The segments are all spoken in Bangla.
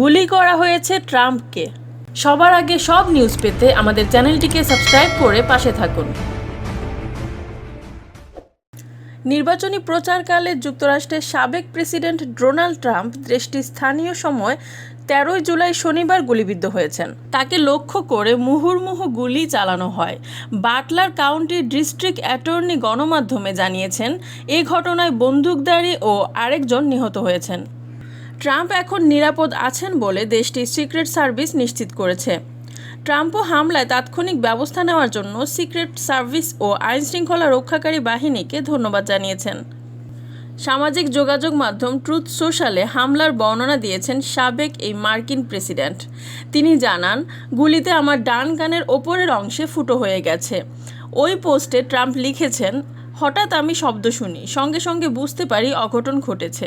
গুলি করা হয়েছে ট্রাম্পকে। সবার আগে সব নিউজ পেতে আমাদের চ্যানেলটিকে সাবস্ক্রাইব করে পাশে থাকুন। নির্বাচনী প্রচারকালে যুক্তরাষ্ট্রের সাবেক প্রেসিডেন্ট ডোনাল্ড ট্রাম্প দেশটির স্থানীয় সময় তেরোই জুলাই শনিবার গুলিবিদ্ধ হয়েছেন। তাকে লক্ষ্য করে মুহুর্মুহু গুলি চালানো হয়। বাটলার কাউন্টির ডিস্ট্রিক্ট অ্যাটর্নি গণমাধ্যমে জানিয়েছেন, এ ঘটনায় বন্দুকধারী ও আরেকজন নিহত হয়েছেন। ট্রাম্প এখন নিরাপদ আছেন বলে দেশটির সিক্রেট সার্ভিস নিশ্চিত করেছে। ট্রাম্পও হামলায় তাৎক্ষণিক ব্যবস্থা নেওয়ার জন্য সিক্রেট সার্ভিস ও আইনশৃঙ্খলা রক্ষাকারী বাহিনীকে ধন্যবাদ জানিয়েছেন। সামাজিক যোগাযোগ মাধ্যম ট্রুথ সোশ্যালে হামলার বর্ণনা দিয়েছেন সাবেক এই মার্কিন প্রেসিডেন্ট। তিনি জানান, গুলিতে আমার ডান কানের ওপরের অংশে ফুটো হয়ে গেছে। ওই পোস্টে ট্রাম্প লিখেছেন হঠাৎ আমি শব্দ শুনি, সঙ্গে সঙ্গে বুঝতে পারি অঘটন ঘটেছে।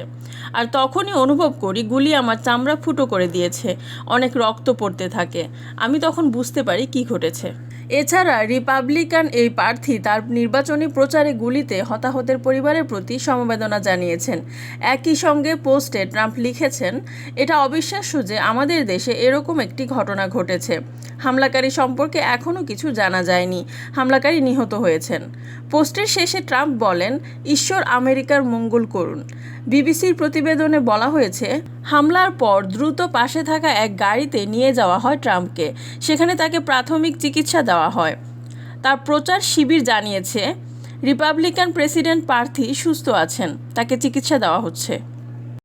আর তখনই অনুভব করি গুলি আমার চামড়া ফুটো করে দিয়েছে, অনেক রক্ত পড়তে থাকে। আমি তখন বুঝতে পারি কি ঘটেছে। এছাড়া রিপাবলিকান এই প্রার্থী তার নির্বাচনী প্রচারে গুলিতে হতাহতের পরিবারের প্রতি সমবেদনা জানিয়েছেন। একই সঙ্গে পোস্টে ট্রাম্প লিখেছেন, এটা অবিশ্বাস্য যে আমাদের দেশে এরকম একটি ঘটনা ঘটেছে। হামলাকারী সম্পর্কে এখনও কিছু জানা যায়নি। হামলাকারী নিহত হয়েছেন। পোস্টের শেষে ট্রাম্প বলেন, ঈশ্বর আমেরিকার মঙ্গল করুন। বিবিসির প্রতিবেদনে বলা হয়েছে, হামলার পর দ্রুত পাশে থাকা এক গাড়িতে নিয়ে যাওয়া হয় ট্রাম্পকে। সেখানে তাকে প্রাথমিক চিকিৎসা দেওয়া হয়। তার প্রচার শিবির জানিয়েছে, রিপাবলিকান প্রেসিডেন্ট প্রার্থী সুস্থ আছেন। তাকে চিকিৎসা দেওয়া হচ্ছে।